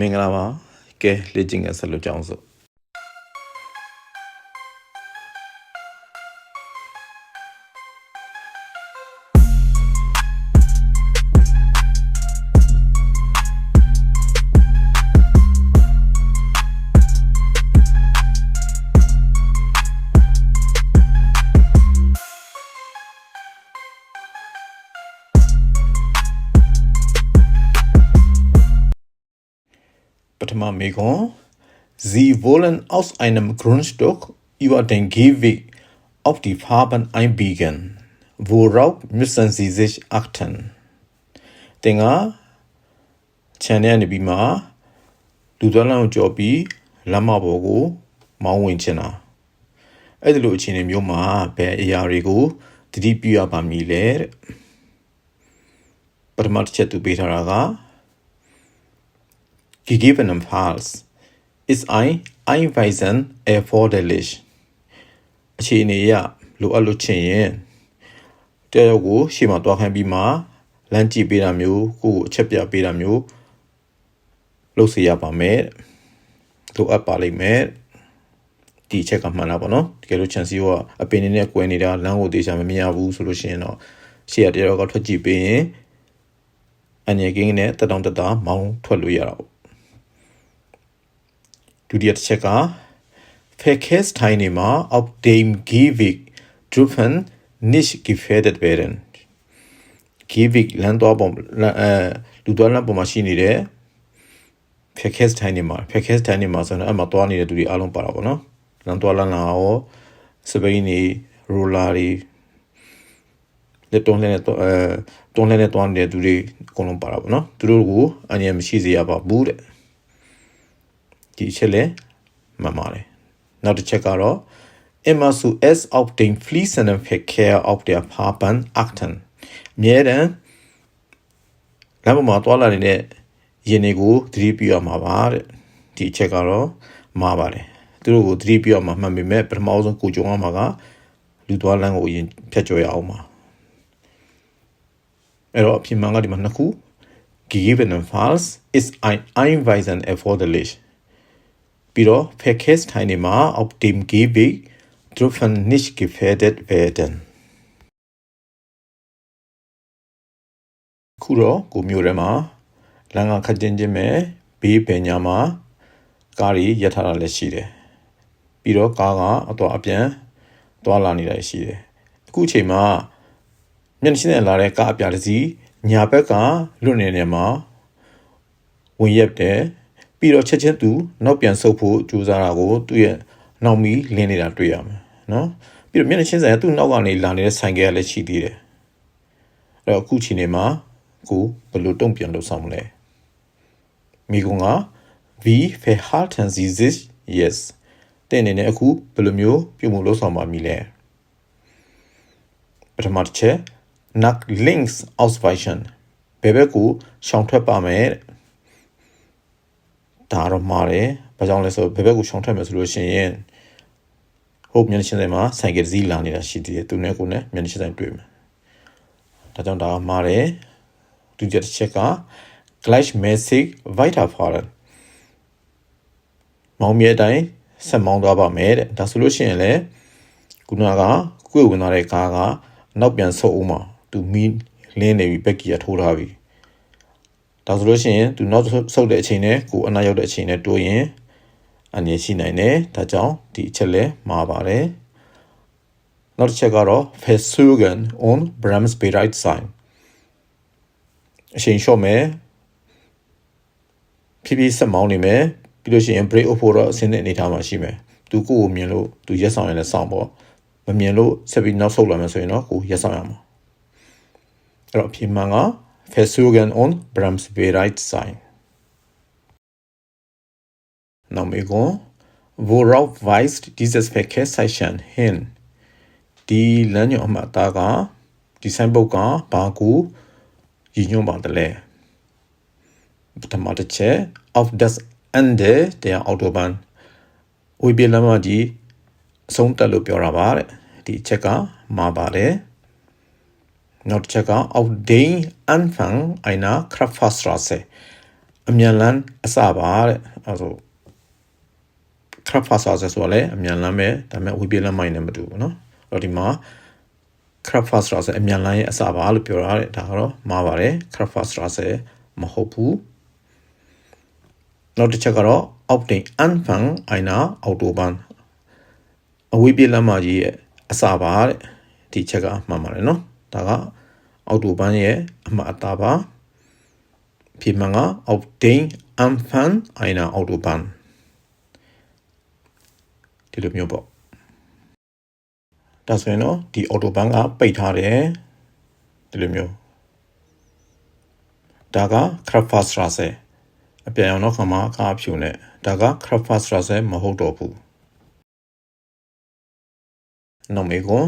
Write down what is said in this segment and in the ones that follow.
မင်္ဂလာပါကဲလေ့ကျင့်ခန်းဆက်လုပ်ကြအောင်စို့ ထမမေခွန် Sie wollen aus einem Grundstück über den Gehweg auf die Farben einbiegen. Worauf müssen Sie sich achten? တင်က channel နေပြီးမှလူသွမ်းလောင်းကြော်ပြီးလမ်းမပေါ်ကို မောင်းဝင်ချင်တာအဲ့ဒီလိုအခြေအနေမျိုးမှာဘယ်အရာတွေကိုတတိပြုရပါမည်လဲတဲ့ပထမတစ်ချက်သူပေးထားတာက gegebenenfalls ist ein Einweisen erforderlich အခြေအနေအရလိုအပ်လို့ချင်ရင်တရားရုပ်ကိုရှေ့မှာတွားခိုင်းပြီးမှလမ်းကြည့်ပေးတာမျိုးကိုယ့်ကိုအချက်ပြပေးတာမျိုးလုပ်စေရပါမယ်လိုအပ်ပါလိမ့်မယ်ဒီအချက်ကမှန်တာပေါ့နော်တကယ်လို့ chance ကအပင်နေနဲ့ကွယ်နေတာလမ်းကိုတေချာမမြင်ရဘူးဆိုလို့ရှိရင်တော့ရှေ့ကတရားရုပ်ကထွက်ကြည့်ပေးရင်အငြိကင်းနဲ့တက်တောင်တက်တာမောင်းထွက်လို့ရတာပေါ့ ဒုတိယတစ်ချက်က Verkehrsteilnehmer auf dem Gehweg dürfen nicht gefährdet werden. Gehweg လမ်းသွားပေါ်လမ်းအဲလူသွားလမ်းပေါ်မှာရှိနေတဲ့ Verkehrsteilnehmer Verkehrsteilnehmer ဆိုတော့အမှသွားနေတဲ့သူတွေအားလုံးပါတာပေါ့နော်လမ်းသွားလမ်းလာရောစပိန်နေရိုလာတွေလက်တုံးလဲနဲ့တော့အဲတုံးလဲနဲ့သွားနေတဲ့သူတွေအကုန်လုံးပါတာပေါ့နော်သူတို့ကိုအញ្ញမရှိစေရပါဘူးတဲ့ ဒီအချက်လည်းမှန်ပါတယ်နောက်တစ်ချက်ကတော့ immer zu es auf den fließenden Verkehr auf der Fahrbahn achten အမြဲတမ်းလမ်းပေါ်မှာတွာလာနေတဲ့ယာဉ်တွေကိုသတိပြုရမှာပါတဲ့ဒီအချက်ကတော့မှားပါတယ်သူတို့ကိုသတိပြုရမှာမှန်ပေမဲ့ပထမဆုံးကိုကြုံရမှာကလူသွားလမ်းကိုအရင်ဖြတ်ကျော်ရအောင်ပါအဲ့တော့အပြင်မှန်ကဒီမှာနှစ်ခု gegebenenfalls ist ein Einweisen erforderlich ပြီးတော့ Verkehrsteilnehmer auf dem Gehweg dürfen nicht gefährdet werden ခုတော့ကိုမျိုးထဲမှာလမ်းကခက်ချင်းချင်းပဲဘေးပင်ညာမှာကားတွေရပ်ထားတာလည်းရှိတယ်ပြီးတော့ကားကအတော့အပြန်သွားလာနေတာရှိတယ်အခုအချိန်မှာမျက်နှာချင်းနဲ့လာတဲ့ကားအပြားတစ်စီးညာဘက်ကလွတ်နေနေမှာဝင်ရက်တယ် ပြီးတော့ချက်ချင်းသူနောက်ပြန်ဆုပ်ဖို့ကြိုးစားတာကိုသူ့ရဲ့နောက်မီလင်းနေတာတွေ့ရမယ်နော်ပြီးတော့မျက်နှာချင်းဆိုင်ကသူ့နောက်ကနေလာနေတဲ့ဆိုင်ကယ်ကလည်းရှိသေးတယ်အဲ့တော့အခုချိန်နေမှာကိုဘယ်လိုတုံ့ပြန်လုပ်ဆောင်မလဲမိကုံက wie verhalten sie sich yes တဲ့အနေနဲ့အခုဘယ်လိုမျိုးပြုမှုလုပ်ဆောင်ပါမည်လဲပထမတစ်ချက် nach links ausweichen ဘယ်ဘက်ကိုရှောင်ထွက်ပါမယ်တဲ့ ဒါတော့မှားတယ်။ဘာကြောင့်လဲဆိုတော့ဘယ်ဘက်ကိုရှောင်ထွက်မယ်ဆိုလို့ရှိရင်ဟုတ်မျက်နှာချင်းဆိုင်မှာဆိုင်ကယ်စီးလာနေတာရှိသေးတယ်။သူနဲ့ကိုနဲ့မျက်နှာချင်းဆိုင်တွေ့မယ်။ဒါကြောင့်ဒါကမှားတယ်။ဒုတိယတစ်ချက်က gleichmäßig weiterfahren မောင်းမြဲတိုင်းဆက်မောင်းသွားပါမယ်တဲ့။ဒါဆိုလို့ရှိရင်လည်းခုနကကိုယ်ဝင်လာတဲ့ကားကနောက်ပြန်ဆုတ်အောင်မှာသူမီးလင်းနေပြီဘက်ကီကထိုးထားပြီ။ ဒါဆိုလို့ရှိရင်သူနောက်ဆုတ်တဲ့အချိန်နဲ့ကိုအနာရောက်တဲ့အချိန်နဲ့တိုးရင်အနေရှိနိုင်တယ်ဒါကြောင့်ဒီအချက်လဲမှားပါတယ်နောက်တစ်ချက်ကတော့ Versögen und Bremsbereit sein အချိန်လျှော့မယ်ဖြည်းဖြည်းဆက်မောင်းနေမယ်ပြီးလို့ရှိရင် brake off တော့အဆင်းတဲ့အနေထားမှာရှိမယ်သူကိုကိုမြင်လို့သူရက်ဆောင်ရင်လည်းစောင့်ပေါ့မမြင်လို့ဆက်ပြီးနောက်ဆုတ်လာမယ်ဆိုရင်တော့ကိုရက်ဆောင်ရမှာအဲ့တော့အပြင်မှန်က Versögen und bremsbereit sein. Namigo, worauf weist dieses Verkehrszeichen hin? ဒီလမ်းညွှန်အမှတ်အသားကဒီဆိုင်ဘုတ်ကဘာကိုရည်ညွှန်းပါတယ်လဲပထမတစ်ချက် auf das Ende der Autobahn ဝေးပြလမ်းမကြီးအဆုံးတက်လို့ပြောတာပါတဲ့ဒီအချက်ကမှားပါတယ် နောက်တစ်ချက်က auf den Anfang einer Kraftfahrstraße အမြန်လန်းအစပါတဲ့အဲဆို Kraftfaser ဆိုတော့လည်းအမြန်လန်းပဲဒါပေမဲ့ဝေးပြေးလမ်းမိုင်းနဲ့မတူဘူးเนาะအဲ့တော့ဒီမှာ Kraftfaser ဆိုအမြန်လန်းရဲ့အစပါလို့ပြောတာတဲ့ဒါကတော့မှားပါတယ် Kraftfaser ဆိုမဟုတ်ဘူးနောက်တစ်ချက်ကတော့ auf den Anfang einer Autobahn အဝေးပြေးလမ်းမကြီးရဲ့အစပါတဲ့ဒီချက်ကမှန်ပါတယ်เนาะ ဒါကအော်တိုဘန်ရဲ့အမှတ်အသားပါဖြစ်မှန်က auf den Anfang einer Autobahn ဒီလိုမျိုးပေါ့ဒါဆိုရင်တော့ဒီ Autobahn ကပိတ်ထားတယ်ဒီလိုမျိုးဒါက Kraftfahrstraße အပြန်အောင်တော့ခါမှာအခါဖြူနဲ့ဒါက Kraftfahrstraße မဟုတ်တော့ဘူးနောက်မေကွန်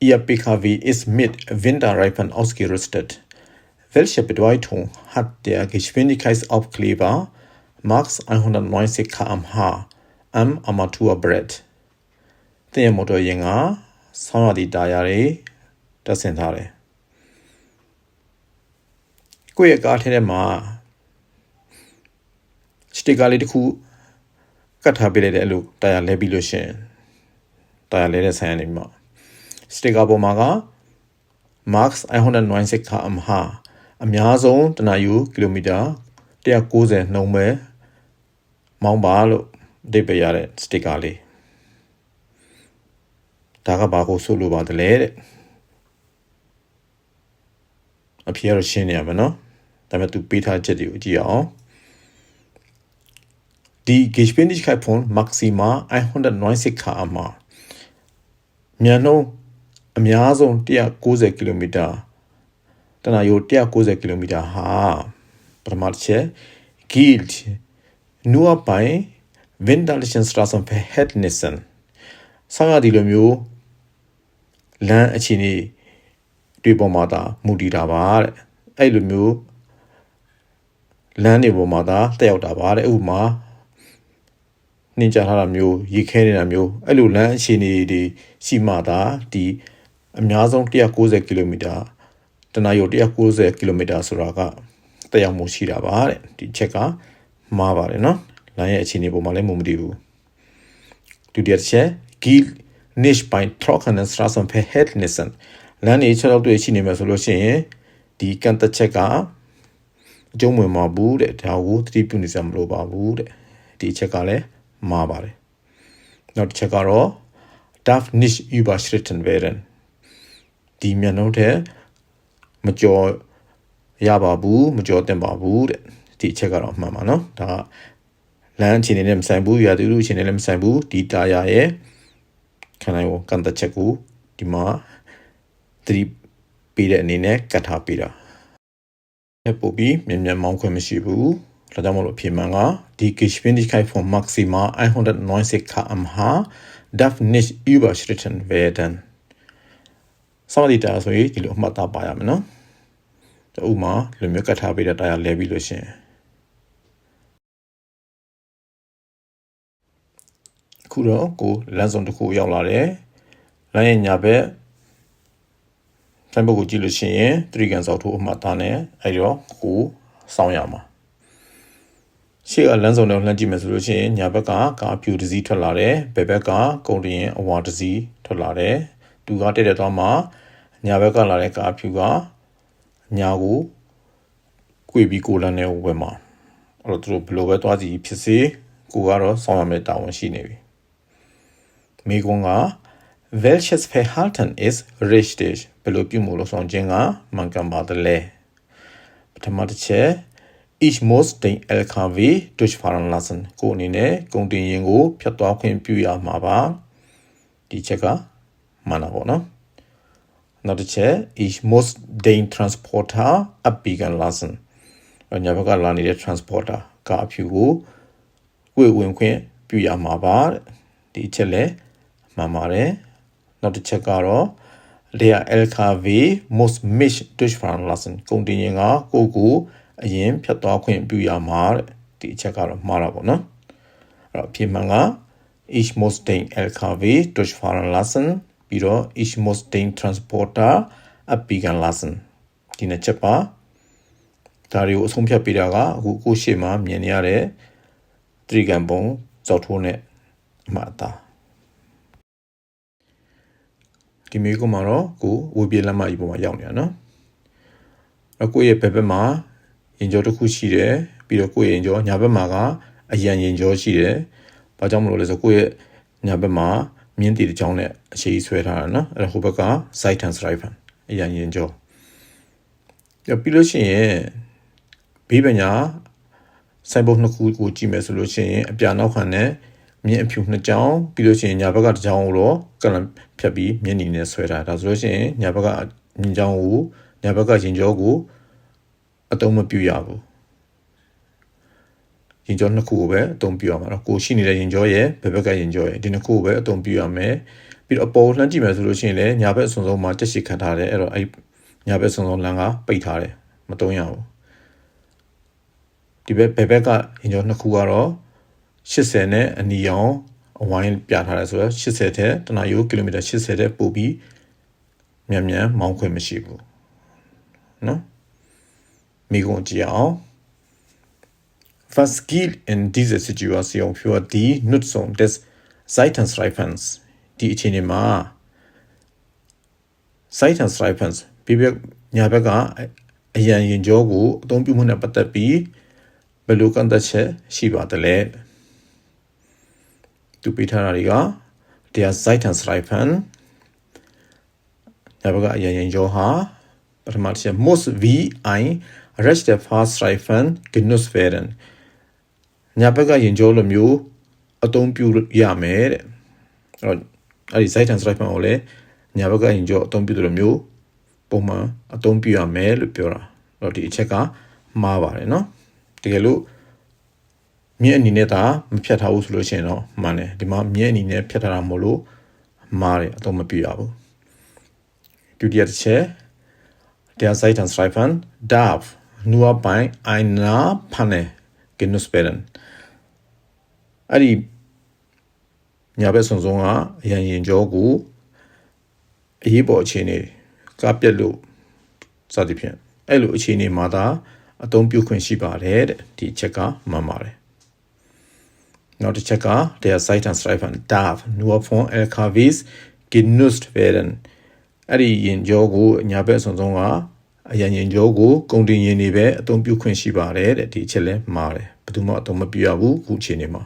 Ihr PKW ist mit Winterreifen ausgerüstet. Welche Bedeutung hat der Geschwindigkeitsaufkleber Max 190 km/h am Armaturbrett? တဲ့ရမော်တော်ယာဉ်ကဆောင်းရသည့်တာယာတွေတက်ဆင်ထားတယ်။ကိုယ့်ရဲ့ကားထဲထဲမှာစတစ်ကာလေးတစ်ခုကတ်ထားပေးလိုက်တဲ့အလို့တာယာလဲပြီးလို့ရှင်တာယာလဲတဲ့ဆိုင်ကနေမှာ စတစ်ကာပေါ်မှာက max 190 km/h အများဆုံးတနအယူကီလိုမီတာ190နှုန်းပဲမောင်းပါလို့အဓိပ္ပာယ်ရတဲ့စတစ်ကာလေးဒါကဘာကိုဆိုလိုပါတလဲတဲ့အဖြေရရှင်းနေရမယ်နော်ဒါပေမဲ့သူပေးထားချက်တွေကိုကြည့်အောင် Die Geschwindigkeit von maximal 190 km/h မြန်နှုန်း အများဆုံး190ကီလိုမီတာတနအယို190ကီလိုမီတာဟာပထမတစ်ချက် gilt nur bei winterlichen Straßenverhältnissen ဆောင်းရဒီလိုမျိုးလမ်းအခြေအနေတွေပေါ်မှာသာမူတည်တာပါတဲ့အဲ့လိုမျိုးလမ်းတွေပေါ်မှာသာတက်ရောက်တာပါတဲ့ဥပမာနှင်ကြထားတာမျိုးရေခဲနေတာမျိုးအဲ့လိုလမ်းအခြေအနေတွေရှိမှသာဒီ အများဆုံး190ကီလိုမီတာတနအယုတ်190ကီလိုမီတာဆိုတာကတက်ရောက်မှုရှိတာပါတဲ့ဒီချက်ကမှားပါတယ်နော်လမ်းရဲ့အခြေအနေပေါ်မှာလည်းမမတည်ဘူးဒုတိယချက် gilt nicht bei trockenen Straßenverhältnissen လမ်းတွေချက်တော့တွေ့ရှိနေမှာဆိုလို့ရှိရင်ဒီကန်တချက်ကအကျုံးဝင်မှာဘူးတဲ့ဒါကိုသတိပြုနေစရာမလိုပါဘူးတဲ့ဒီချက်ကလည်းမှားပါတယ်နောက်တစ်ချက်ကတော့ darf nicht überschritten werden ဒီမျက်နှာထဲမကြော်ရပါဘူးမကြော်တင်ပါဘူးတဲ့ဒီအချက်ကတော့မှန်ပါနော်ဒါလမ်းအခြေအနေနဲ့မဆိုင်ဘူးရာသီဥတုအခြေအနေနဲ့မဆိုင်ဘူးဒီတာယာရဲ့ခံနိုင်ကိုကန်တချက်ကိုဒီမှာသတိပေးတဲ့အနေနဲ့ကတ်ထားပေးတာပို့ပြီးမြန်မြန်မောင်းခွင့်မရှိဘူးဒါကြောင့်မလို့ဖြေမှန်က die Geschwindigkeit von maximal 190 km/h darf nicht überschritten werden ဆောင်းဒီတာဆိုရင်ဒီလိုအမှတ်သားပါရမယ်နော်ဥမာလူမျိုးကတ်ထားပေးတဲ့တာယာလဲပြီးလို့ရှင်အခုတော့ကိုလမ်းစုံတစ်ခုရောက်လာတယ်လမ်းရဲ့ညာဘက်ဆိုင်းဘုတ်ကိုကြည့်လို့ရှိရင်တရိကန်စောက်ထိုးအမှတ်သားနဲ့အဲ့တော့ကိုစောင်းရမှာရှေ့ကလမ်းစုံတွေလှမ်းကြည့်မယ်ဆိုလို့ရှိရင်ညာဘက်ကကာဖြူတစ်စီးထွက်လာတယ်ဘယ်ဘက်ကကုန်တင်အဝါတစ်စီးထွက်လာတယ်သူကတက်တဲ့သွားမှာ ညာဘက်ကလာတဲ့ကာဖြူကညာကိုကွေပြီးကိုလန်းနေဝယ်မှာအဲ့တော့သူတို့ဘယ်လိုပဲသွားကြည့်ဖြစ်စေကိုကတော့စောင်းရမယ့်တာဝန်ရှိနေပြီမိကွန်းက welches Verhalten ist richtig ဘယ်လိုပြုမှုလို့ဆောင်ခြင်းကမှန်ကန်ပါတယ်လဲပထမတစ်ချက် ich muss den LKW durchfahren lassen ကိုအနေနဲ့ကုန်တင်ရင်ကိုဖြတ်သွားခွင့်ပြုရမှာပါဒီချက်ကမှန်တာပေါ့နော် နောက်တစ်ချက် ich muss den transporter abbiegen lassen ညာဘက်ကလာနေတဲ့ transporter ကအဖြူကိုဝေဝင်ခွင့်ပြုရမှာပါဒီချက်လည်းမှန်ပါတယ်နောက်တစ်ချက်ကတော့ der LKW muss mich durchfahren lassen ကုန်တင်ရင်ကကိုကိုအရင်ဖြတ်သွားခွင့်ပြုရမှာတဲ့ဒီအချက်ကတော့မှားတာပေါ့နော်အဲ့တော့ပြင်မှန်က ich muss den LKW durchfahren lassen ပြီးတော့ ich muss den Transporter abbiegen lassen ဒီနှစ်ချက်ပါဒါတွေကိုအဆုံးဖြတ်ပေးတာကအခုကိုရှေ့မှာမြင်နေရတဲ့တရိကန်ပုံဇောက်ထိုးနဲ့အမှတ်အသားဒီမျိုးကမှာတော့ကိုဝေပြေလက်မကြီးပုံမှာရောက်နေတာနော်အကိုရဲ့ဘက်ဘက်မှာရင်ကြောတစ်ခုရှိတယ်ပြီးတော့ကိုရဲ့ရင်ကြောညာဘက်မှာကအရန်ရင်ကြောရှိတယ်ဘာကြောင့်မလို့လဲဆိုကိုရဲ့ညာဘက်မှာ မြင်းတီတစ်ချောင်းနဲ့အခြေကြီးဆွဲထားတာနော်အဲ့ဒါဟိုဘက်က side hand stripe အရန်ရင်ကြောပြီးလို့ရှိရင်ဘေးပညာစိုက်ဘုတ်နှစ်ခုကိုကြည့်မယ်ဆိုလို့ရှိရင်အပြာနောက်ခံနဲ့မြင်းအဖြူနှစ်ကြောင်းပြီးလို့ရှိရင်ညာဘက်ကတစ်ကြောင်းကိုတော့ကလန်ဖြတ်ပြီးမြင်းနီနဲ့ဆွဲထားဒါဆိုလို့ရှိရင်ညာဘက်ကမြင်းကြောင်းကိုညာဘက်ကရင်ကြောကိုအတုံးမပြူရဘူး ရင်ကြောနှစ်ခုကိုပဲအတုံးပြရမှာတော့ကိုရှိနေတဲ့ရင်ကြောရဲ့ဘယ်ဘက်ကရင်ကြောရဲ့ဒီနှစ်ခုကိုပဲအတုံးပြရမယ်ပြီးတော့အပေါ်လှမ်းကြည့်မယ်ဆိုလို့ရှိရင်လည်းညာဘက်အစွန်ဆုံးမှာတက်ရှိခံထားတယ်အဲ့တော့အဲ့ညာဘက်အစွန်ဆုံးလမ်းကပိတ်ထားတယ်မတုံးရဘူးဒီဘက်ဘယ်ဘက်ကရင်ကျော်နှစ်ခုကတော့80နဲ့အနီရောင်အဝိုင်းပြထားတယ်ဆိုတော့80တဲ့တနာရီကီလိုမီတာ80တဲ့ပို့ပြီးမြန်မြန်မောင်းခွင့်မရှိဘူးနော်မိကုန်ကြည့်အောင် Was gilt in dieser Situation für die Nutzung des Seitenstreifens? ဒီအခြေအနေမှာ Seitenstreifens ပြပြညာဘက်ကအရန်ရင်ကြောကိုအသုံးပြုမှုနဲ့ပတ်သက်ပြီးဘယ်လိုကန့်သက်ချက်ရှိပါသလဲသူပေးထားတာတွေက der Seitenstreifen ဒါဘကအရင်ရင်ကျော်ဟာပထမတစ်ချက် muss wie ein rechter Fahrstreifen genutzt werden ညာဘက်ကရင်ကျော်လိုမျိုးအသုံးပြုရမယ်တဲ့အဲ့တော့အဲ့ဒီ Seitenstreifen ကိုလည်းညာဘက်ကရင်ကျော်အသုံးပြုတယ်လိုမျိုးပုံမှန်အသုံးပြုရမယ်လို့ပြောတာအဲ့တော့ဒီအချက်ကမှားပါတယ်เนาะတကယ်လို့မြင့်အနေနဲ့သာမဖြတ်ထားဘူးဆိုလို့ရှိရင်တော့မှန်တယ်ဒီမှာမြင့်အနေနဲ့ဖြတ်ထားတာမို့လို့မှားတယ်အတော့မပြရဘူးဒုတိယတစ်ချက် der Seitenstreifen darf nur bei einer Panne genutzt werden အဲ့ဒီညာဘက်ဆုံဆုံးကအရန်ရင်ကြောကိုအရေးပေါ်အခြေအနေကပြက်လို့စသည်ဖြင့်အဲ့လိုအခြေအနေမှာသာအသုံးပြုခွင့်ရှိပါတယ်တဲ့ဒီအချက်ကမှန်ပါတယ်နောက်တစ်ချက်က der Seitenstreifen darf nur von LKWs genutzt werden အဲ့ဒီရင်ကြောကိုညာဘက်ဆုံးဆုံးကအရန်ရင်ကြောကိုကုန်တင်ရင်တွေပဲအသုံးပြုခွင့်ရှိပါတယ်တဲ့ဒီအချက်လဲမှားတယ်ဘယ်သူမှအသုံးမပြုရဘူးခုချိန်နေမှာ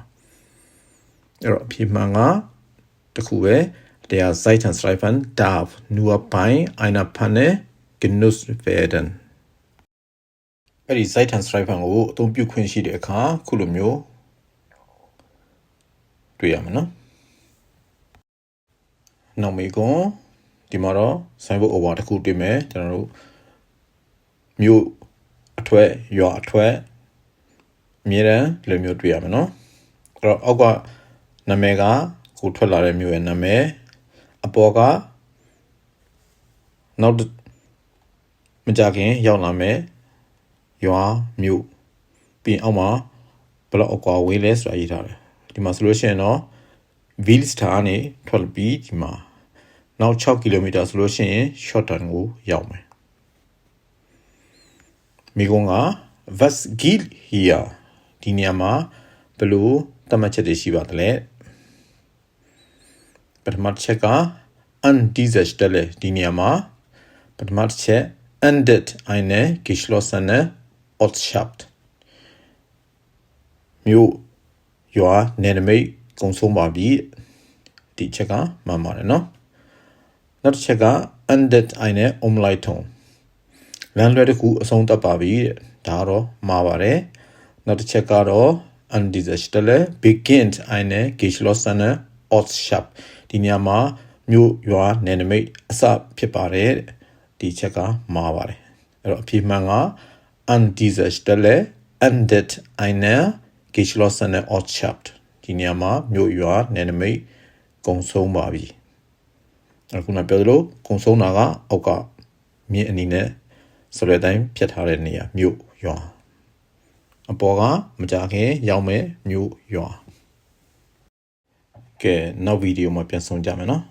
အဲ့တော့အဖြစ်မှန်ကတခုပဲ der Seitenstreifen darf nur bei einer Panne genutzt werden အဲ့ဒီ Seitenstreifen ကိုအသုံးပြုခွင့်ရှိတဲ့အခါခုလိုမျိုးတွေ့ရမှာနော်နောက်မေကွန်ဒီမှာတော့ sign board over တစ်ခုတွေ့မယ်ကျွန်တော်တို့မြို့အထွက်ရွာအထွက်အမြဲတမ်းလိုမျိုးတွေ့ရမှာနော်အဲ့တော့အောက်က နာမည်ကကိုထွက်လာတဲ့မြို့ရဲ့နာမည်အပေါ်ကနောက်မကြခင်ရောက်လာမယ်ရွာမြို့ပြီးအောက်မှာဘလောက်အကွာဝေးလဲဆိုတာရေးထားတယ်ဒီမှာဆိုလို့ရှိရင်တော့ Vilstar ကနေထွက်ပြီးဒီမှာနောက်6ကီလိုမီတာဆိုလို့ရှိရင် short turn ကိုရောက်မယ်မိကုန်းက was gilt hier ဒီနေရာမှာဘယ်လိုသတ်မှတ်ချက်တွေရှိပါသလဲ ပထမတစ်ချက်က an dieser Stelle ဒီနေရာမှာပထမတစ်ချက် endet eine geschlossene Ortschaft မြို့ရွာနယ်နိမိတ်ကုံဆုံးပါပြီဒီချက်ကမှန်ပါတယ်နော်နောက်တစ်ချက်က ended eine Umleitung လမ်းလွဲတစ်ခုအဆုံးသတ်ပါပြီဒါတော့မှားပါတယ်နောက်တစ်ချက်ကတော့ an dieser Stelle beginnt eine geschlossene Ortschaft ဒီနေရာမှာမြို့ရွာနယ်နိမိတ်အစဖြစ်ပါတယ်ဒီချက်ကမှားပါတယ်အဲ့တော့အဖြေမှန်က an dieser Stelle endet eine geschlossene Ortschaft ဒီနေရာမှာမြို့ရွာနယ်နိမိတ်ကုံဆုံးပါပြီအခုနပြောသလိုကုံဆုံးတာကအောက်ကမြင်းအနီနဲ့ဆိုတဲ့အတိုင်းဖြတ်ထားတဲ့နေရာမြို့ရွာအပေါ်ကမကြခင်ရောက်မယ်မြို့ရွာ ကဲနောက်ဗီဒီယိုမှာပြန်ဆောင်ကြမယ်နော်